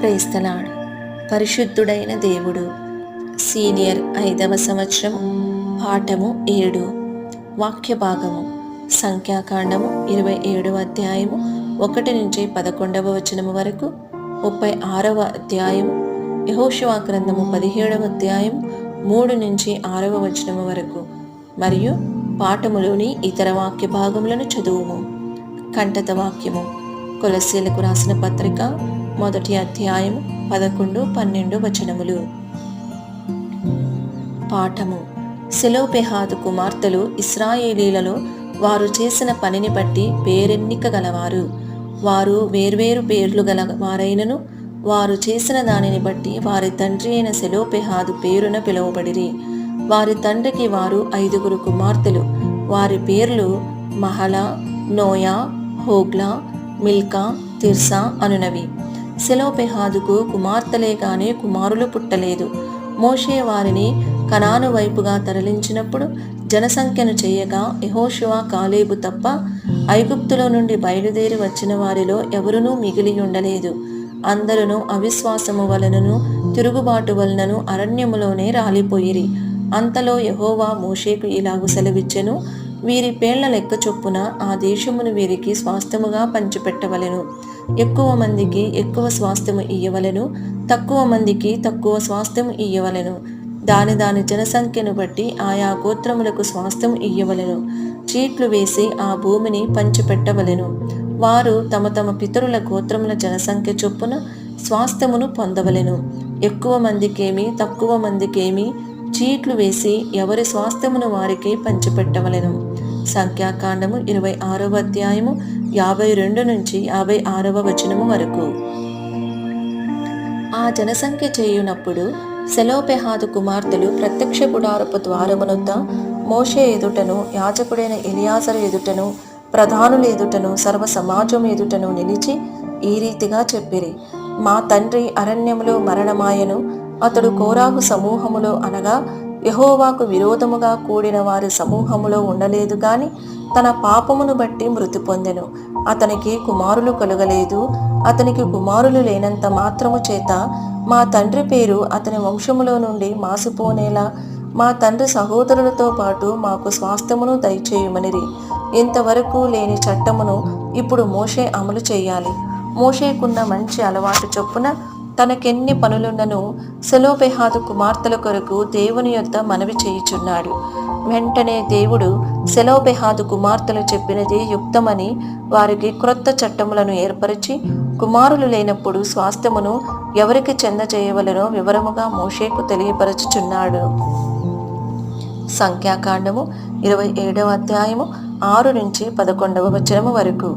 ప్రేస్తలాడు. పరిశుద్ధుడైన దేవుడు. సీనియర్ ఐదవ సంవత్సరం పాఠము ఏడు. వాక్య భాగము సంఖ్యాకాండము ఇరవై ఏడవ అధ్యాయము ఒకటి నుంచి పదకొండవ వచనము వరకు ముప్పై ఆరవ అధ్యాయము. యహోశివా గ్రంథము పదిహేడవ అధ్యాయం మూడు నుంచి ఆరవ వచనము వరకు. మరియు పాఠములోని ఇతర వాక్య భాగములను చదువుము. కంఠత వాక్యము. కొలసీలకు రాసిన పత్రిక మొదటి అధ్యాయము పదకొండు పన్నెండు వచనములు. పాఠము. సెలోపెహాదు కుమార్తెలు ఇస్రాయేలీలలో వారు చేసిన పనిని బట్టి పేరెన్నిక గలవారు. వారు వేర్వేరు పేర్లు గల వారైనను వారు చేసిన దానిని బట్టి వారి తండ్రి అయిన సెలోపెహాదు పేరున పిలువబడిరి. వారి తండ్రికి వారు ఐదుగురు కుమార్తెలు. వారి పేర్లు Mahlah Noah Hoglah Milcah Tirzah అనునవి. శిలోపెహాదుకు కుమార్తెలే కానీ కుమారులు పుట్టలేదు. మోషే వారిని కనాను వైపుగా తరలించినప్పుడు జనసంఖ్యను చేయగా యహోషువా కాలేబు తప్ప ఐగుప్తులో నుండి బయలుదేరి వచ్చిన వారిలో ఎవరునూ మిగిలి ఉండలేదు. అందరూ అవిశ్వాసము వలనను తిరుగుబాటు వలనను అరణ్యములోనే రాలిపోయిరి. అంతలో యహోవా మోషేకు ఇలాగు సెలవిచ్చెను వీరి పేళ్ళ లెక్క చొప్పున ఆ దేశమును వీరికి స్వాస్థముగా పంచిపెట్టవలెను. ఎక్కువ మందికి ఎక్కువ స్వాస్థ్యము ఇయ్యవలెను తక్కువ మందికి తక్కువ స్వాస్థ్యము ఇయ్యవలెను. దాని దాని జనసంఖ్యను బట్టి ఆయా గోత్రములకు స్వాస్థ్యం ఇయ్యవలెను. చీట్లు వేసి ఆ భూమిని పంచిపెట్టవలెను. వారు తమ తమ పితరుల గోత్రముల జనసంఖ్య చొప్పున స్వాస్థ్యమును పొందవలెను. ఎక్కువ మందికేమి తక్కువ మందికేమి చీట్లు వేసి ఎవరి స్వాస్థ్యమును వారికి పంచిపెట్టవలెను. సంఖ్యాకాండము ఇరవై ఆరవ అధ్యాయము యాభై రెండు నుంచి యాభై ఆరవ వచనము వరకు. ఆ జనసంఖ్య చేయునప్పుడు సెలోపెహాదు కుమార్తెలు ప్రత్యక్ష గుడారపు ద్వారమునొద్ద మోషే ఎదుటను యాజకుడైన ఎలియాజరు ఎదుటను ప్రధానుల ఎదుటను సర్వ సమాజం ఎదుటను నిలిచి ఈ రీతిగా చెప్పిరి. మా తండ్రి అరణ్యములో మరణమాయను అతడు కోరాహు సమూహములో అనగా యహోవాకు విరోధముగా కూడిన వారి సమూహములో ఉండలేదు గాని తన పాపమును బట్టి మృతి పొందెను. అతనికి కుమారులు కలుగలేదు. అతనికి కుమారులు లేనంత మాత్రము చేత మా తండ్రి పేరు అతని వంశములో నుండి మాసిపోనేలా మా తండ్రి సహోదరులతో పాటు మాకు స్వాస్థ్యమును దయచేయమనిరి. ఇంతవరకు లేని చట్టమును ఇప్పుడు మోషే అమలు చేయాలి. మోషేకున్న మంచి అలవాటు చొప్పున తనకెన్ని పనులున్నను సెలోపెహాదు కుమార్తెల కొరకు దేవుని యొద్ద మనవి చేయుచున్నాడు. వెంటనే దేవుడు సెలోపెహాదు కుమార్తెలు చెప్పినది యుక్తమని వారికి క్రొత్త చట్టములను ఏర్పరిచి కుమారులు లేనప్పుడు స్వాస్థ్యమును ఎవరికి చెందజేయవలనో వివరముగా మోషేకు తెలియపరచుచున్నాడు. సంఖ్యాకాండము ఇరవై ఏడవ అధ్యాయము ఆరు నుంచి పదకొండవ వచనము వరకు.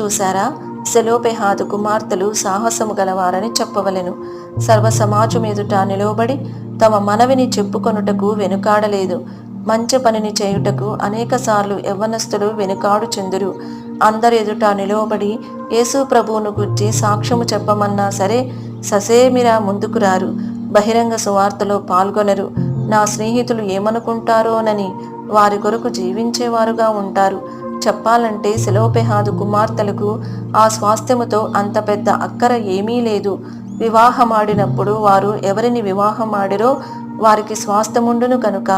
చూసారా సెలోపెహాదు కుమార్తెలు సాహసము గలవారని చెప్పవలెను. సర్వ సమాజం ఎదుట నిలవబడి తమ మనవిని చెప్పుకొనుటకు వెనుకాడలేదు. మంచి పనిని చేయుటకు అనేకసార్లు యవ్వనస్తులు వెనుకాడు చెందురు. అందరి ఎదుట నిలవబడి యేసు ప్రభువును గుర్చి సాక్ష్యము చెప్పమన్నా సరే ససేమిరా ముందుకు రారు. బహిరంగ సువార్తలో పాల్గొనరు. నా స్నేహితులు ఏమనుకుంటారోనని వారి కొరకు జీవించేవారుగా ఉంటారు. చెప్పాలంటే శిలోపెహాదు కుమార్తెలకు ఆ స్వాస్థ్యముతో అంత పెద్ద అక్కర ఏమీ లేదు. వివాహమాడినప్పుడు వారు ఎవరిని వివాహమాడిరో వారికి స్వాస్థ్యముండును కనుక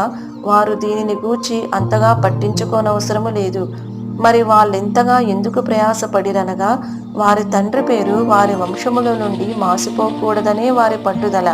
వారు దీనిని గూర్చి అంతగా పట్టించుకోనవసరము లేదు. మరి వాళ్ళెంతగా ఎందుకు ప్రయాసపడిరనగా వారి తండ్రి పేరు వారి వంశముల నుండి మాసిపోకూడదనే వారి పట్టుదల.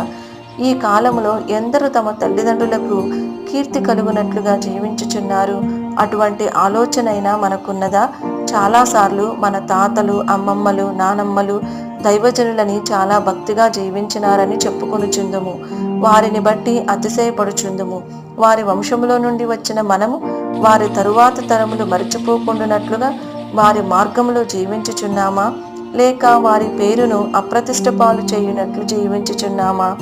ఈ కాలంలో ఎందరు తమ తల్లిదండ్రులకు కీర్తి కలుగునట్లుగా జీవించుచున్నారు. అటువంటి ఆలోచనైనా మనకున్నదా? చాలాసార్లు మన తాతలు అమ్మమ్మలు నానమ్మలు దైవజనులని చాలా భక్తిగా జీవించినారని చెప్పుకొనుచుందుము. వారిని బట్టి అతిశయపడుచుందుము. వారి వంశములో నుండి వచ్చిన మనము వారి తరువాత తరములు మరిచిపోకుండానట్లుగా వారి మార్గంలో జీవించుచున్నామా? లేక వారి పేరును అప్రతిష్ట పాలు చేయునట్లు జీవించుచున్నామా?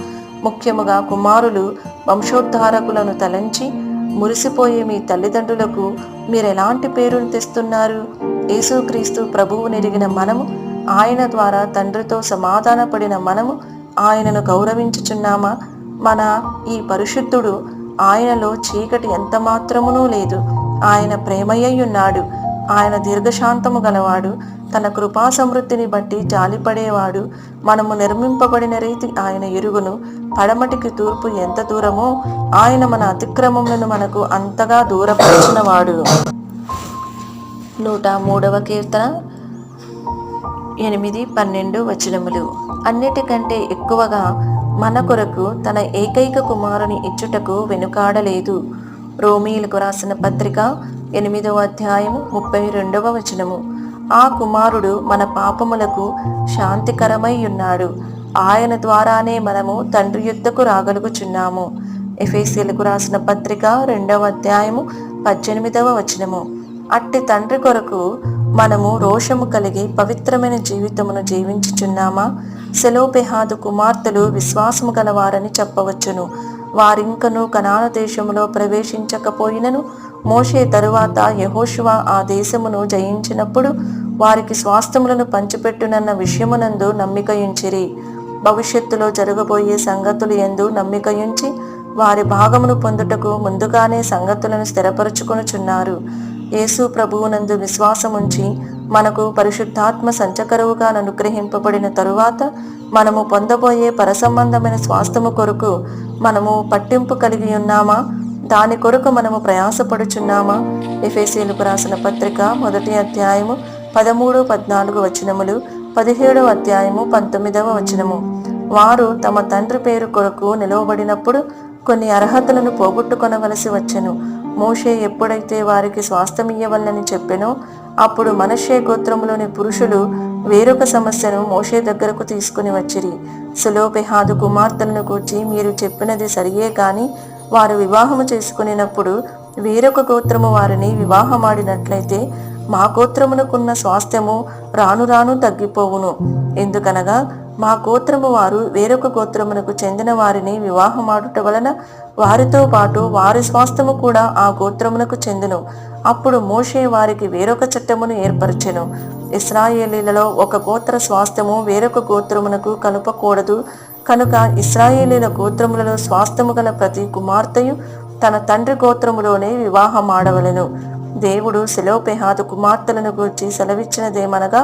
ముఖ్యముగా కుమారులు వంశోద్ధారకులను తలంచి మురిసిపోయే మీ తల్లిదండ్రులకు మీరెలాంటి పేరును తెస్తున్నారు? యేసుక్రీస్తు ప్రభువు నెరిగిన మనము ఆయన ద్వారా తండ్రితో సమాధానపడిన మనము ఆయనను గౌరవించుచున్నామా? మన ఈ పరిశుద్ధుడు ఆయనలో చీకటి ఎంత మాత్రమునూ లేదు. ఆయన ప్రేమయ్యున్నాడు. ఆయన దీర్ఘశాంతము గలవాడు. తన కృపా సమృద్ధిని బట్టి జాలిపడేవాడు. మనము నిర్మింపబడిన రీతి ఆయన ఎరుగును. పడమటికి తూర్పు ఎంత దూరమో ఆయన మన అతిక్రమములను మనకు అంతగా దూరపరిచినవాడు. నూట మూడవ కీర్తన ఎనిమిది పన్నెండు వచనములు. అన్నిటికంటే ఎక్కువగా మన కొరకు తన ఏకైక కుమారుని ఇచ్చుటకు వెనుకాడలేదు. రోమీలకు రాసిన పత్రిక ఎనిమిదవ అధ్యాయము ముప్పై రెండవ వచనము. ఆ కుమారుడు మన పాపములకు శాంతికరమై ఉన్నాడు. ఆయన ద్వారానే మనము తండ్రి యుద్ధకు రాగలుగుచున్నాము. ఎఫేసీలకు రాసిన పత్రిక రెండవ అధ్యాయము పద్దెనిమిదవ వచనము. అట్టి తండ్రి కొరకు మనము రోషము కలిగి పవిత్రమైన జీవితమును జీవించుచున్నామా? సెలోపెహాదు కుమార్తెలు విశ్వాసము గలవారని చెప్పవచ్చును. వారింకను కనాన దేశములో ప్రవేశించకపోయినను మోషే తరువాత యహోషువ ఆ దేశమును జయించినప్పుడు వారికి స్వాస్థ్యములను పంచిపెట్టునన్న విషయమునందు నమ్మికయుంచిరి. భవిష్యత్తులో జరగబోయే సంగతులు ఎందు నమ్మికయుంచి వారి భాగమును పొందుటకు ముందుగానే సంగతులను స్థిరపరచుకొనుచున్నారు. యేసు ప్రభువునందు విశ్వాసముంచి మనకు పరిశుద్ధాత్మ సంచకరువుగా అనుగ్రహింపబడిన తరువాత మనము పొందబోయే పరసంబంధమైన స్వాస్థ్యము కొరకు మనము పట్టింపు కలిగి ఉన్నామా? దాని కొరకు మనము ప్రయాసపడుచున్నామా? ఎఫేసీలకు రాసిన పత్రిక మొదటి అధ్యాయము పదమూడు పద్నాలుగు వచనములు పదిహేడవ అధ్యాయము పంతొమ్మిదవ వచనము. వారు తమ తండ్రి పేరు కొరకు నిలవబడినప్పుడు కొన్ని అర్హతలను పోగొట్టుకొనవలసి వచ్చెను. మోషే ఎప్పుడైతే వారికి స్వాస్థమియ్యవల్లని చెప్పెనో అప్పుడు మనషే గోత్రములోని పురుషులు వేరొక సమస్యను మోషే దగ్గరకు తీసుకుని వచ్చిరి. సులోపెహాదు కుమార్తెలను కూర్చి మీరు చెప్పినది సరియే కానీ వారు వివాహము చేసుకునినప్పుడు వేరొక గోత్రము వారిని వివాహమాడినట్లయితే మా గోత్రమునకున్న స్వాస్థ్యము రాను రాను తగ్గిపోవును. ఎందుకనగా మా గోత్రము వారు వేరొక గోత్రమునకు చెందిన వారిని వివాహమాడుట వలన వారితో పాటు వారి స్వాస్థ్యము కూడా ఆ గోత్రమునకు చెందును. అప్పుడు మోషే వారికి వేరొక చట్టమును ఏర్పరచెను. ఇస్రాయేలీలలో ఒక గోత్ర స్వాస్థ్యము వేరొక గోత్రమునకు కలుపకూడదు కనుక ఇస్రాయేలీల గోత్రములలో స్వాస్థము గల ప్రతి కుమార్తెయు తన తండ్రి గోత్రములోనే వివాహం ఆడవలను దేవుడు శిలోపెహాదు కుమార్తెలను గూర్చి సెలవిచ్చినదేమనగా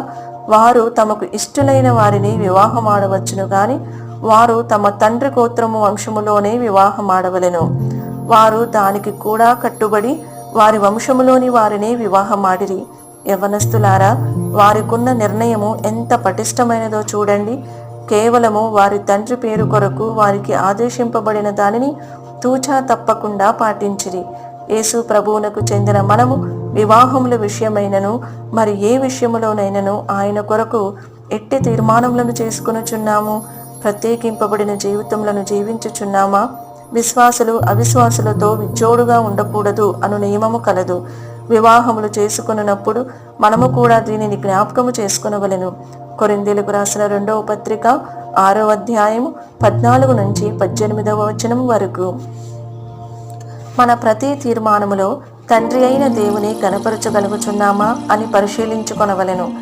వారు తమకు ఇష్టులైన వారిని వివాహమాడవచ్చును గాని వారు తమ తండ్రి గోత్రము వంశములోనే వివాహం ఆడవలను వారు దానికి కూడా కట్టుబడి వారి వంశములోని వారిని వివాహమాడిరి. యవనస్తులారా వారికున్న నిర్ణయము ఎంత పటిష్టమైనదో చూడండి. కేవలము వారి తండ్రి పేరు కొరకు వారికి ఆదేశింపబడిన దానిని తూచా తప్పకుండా పాటించిరి. యేసు ప్రభువునకు చెందిన మనము వివాహముల విషయమైనను మరి ఏ విషయములోనైనను ఆయన కొరకు ఎట్టి తీర్మానములను చేసుకునుచున్నాము? ప్రత్యేకింపబడిన జీవితములను జీవించుచున్నామా? విశ్వాసులు అవిశ్వాసులతో విజోడుగా ఉండకూడదు అను నియమము కలదు. వివాహములు చేసుకున్నప్పుడు మనము కూడా దీనిని జ్ఞాపకము చేసుకునవలెను. కొరిందీలకు రాసిన రెండవ పత్రిక ఆరో అధ్యాయము పద్నాలుగు నుంచి పద్దెనిమిదవ వచనం వరకు. మన ప్రతి తీర్మానములో తండ్రి అయిన దేవుని కనపరచగలుగుచున్నామా అని పరిశీలించుకొనవలెను.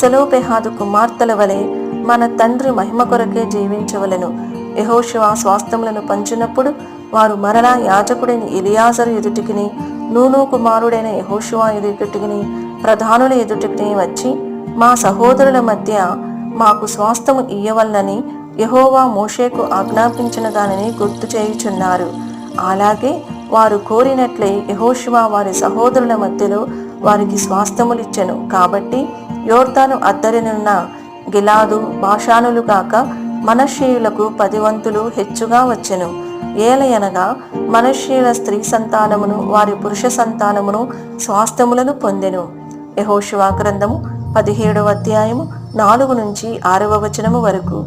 సెలోపెహాదు కుమార్తెల వలె మన తండ్రి మహిమ కొరకే జీవించవలెను. యహోశివ స్వాస్థ్యములను పంచినప్పుడు వారు మరలా యాజకుడైన ఇలియాజరు ఎదుటికిని నూను కుమారుడైన యహోశివ ఎదుటికిని ప్రధానుల ఎదుటికిని వచ్చి మా సహోదరుల మధ్య మాకు స్వాస్థము ఇయ్యవలనని యహోవా మోషేకు ఆజ్ఞాపించిన దానిని గుర్తు చేయుచున్నారు. అలాగే వారు కోరినట్లే యహోశివా వారి సహోదరుల మధ్యలో వారికి స్వాస్థములిచ్చెను కాబట్టి యోర్తాను అద్దరినున్న గిలాదు భాషానులు కాక మనషీయులకు పది వంతులు హెచ్చుగా వచ్చెను. ఏలయనగా మనషీయుల స్త్రీ సంతానమును వారి పురుష సంతానమును స్వాస్థములను పొందెను. యహోశివా గ్రంథము పదిహేడవ అధ్యాయము నాలుగు నుంచి ఆరవ వచనము వరకు.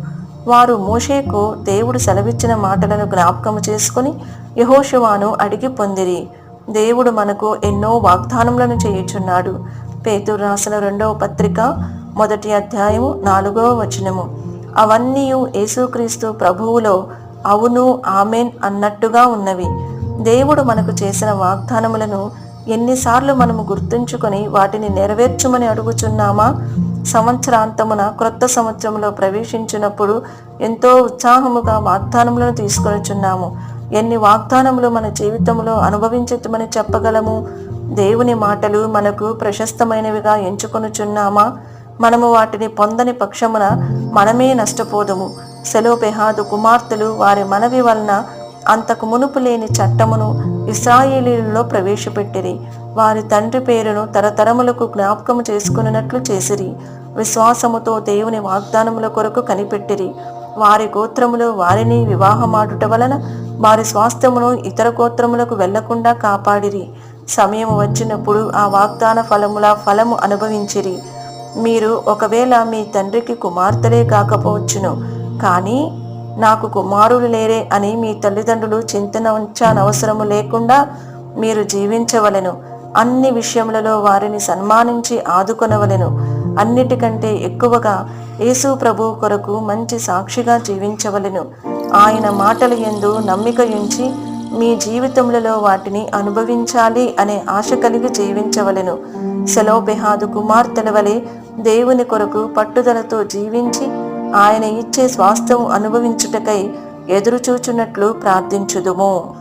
వారు మోషేకు దేవుడు సెలవిచ్చిన మాటలను జ్ఞాపకము చేసుకుని యహోశివాను అడిగి పొందిరి. దేవుడు మనకు ఎన్నో వాగ్దానములను చేయుచున్నాడు. పేతురు రాసిన రెండవ పత్రిక మొదటి అధ్యాయము నాలుగవ వచనము. అవన్నీ యేసుక్రీస్తు ప్రభువులో అవును ఆమెన్ అన్నట్టుగా ఉన్నవి. దేవుడు మనకు చేసిన వాగ్దానములను ఎన్నిసార్లు మనము గుర్తుంచుకొని వాటిని నెరవేర్చుమని అడుగుచున్నామా? సంవత్సరాంతమున క్రొత్త సంవత్సరంలో ప్రవేశించినప్పుడు ఎంతో ఉత్సాహముగా వాగ్దానములను తీసుకొనిచున్నాము. ఎన్ని వాగ్దానములు మన జీవితంలో అనుభవించమని చెప్పగలము? దేవుని మాటలు మనకు ప్రశస్తమైనవిగా ఎంచుకొనుచున్నామా? మనము వాటిని పొందని పక్షమున మనమే నష్టపోదుము. సెలోపెహాదు కుమార్తెలు వారి మనవి వలన అంతకు మునుపు లేని చట్టమును ఇస్రాయేలీలలో ప్రవేశపెట్టిరి. వారి తండ్రి పేరును తరతరములకు జ్ఞాపకము చేసుకున్నట్లు చేసిరి. విశ్వాసముతో దేవుని వాగ్దానముల కొరకు కనిపెట్టిరి. వారి గోత్రములు వారిని వివాహమాడుట వలన వారి స్వాస్థ్యమును ఇతర గోత్రములకు వెళ్ళకుండా కాపాడిరి. సమయం వచ్చినప్పుడు ఆ వాగ్దాన ఫలముల ఫలము అనుభవించిరి. మీరు ఒకవేళ మీ తండ్రికి కుమార్తెలే కాకపోవచ్చును. కానీ నాకు కుమారులు లేరే అని మీ తల్లిదండ్రులు చింతన ఉంచానవసరము లేకుండా మీరు జీవించవలెను. అన్ని విషయములలో వారిని సన్మానించి ఆదుకొనవలెను. అన్నిటికంటే ఎక్కువగా యేసు ప్రభు కొరకు మంచి సాక్షిగా జీవించవలెను. ఆయన మాటల ఎందు నమ్మిక ఉంచి మీ జీవితములలో వాటిని అనుభవించాలి అనే ఆశ కలిగి జీవించవలెను. సెలోపెహాదు కుమార్తెల వలె దేవుని కొరకు పట్టుదలతో జీవించి ఆయన ఇచ్చే స్వాస్థ్యం అనుభవించుటకై ఎదురుచూచున్నట్లు ప్రార్థించుదుము.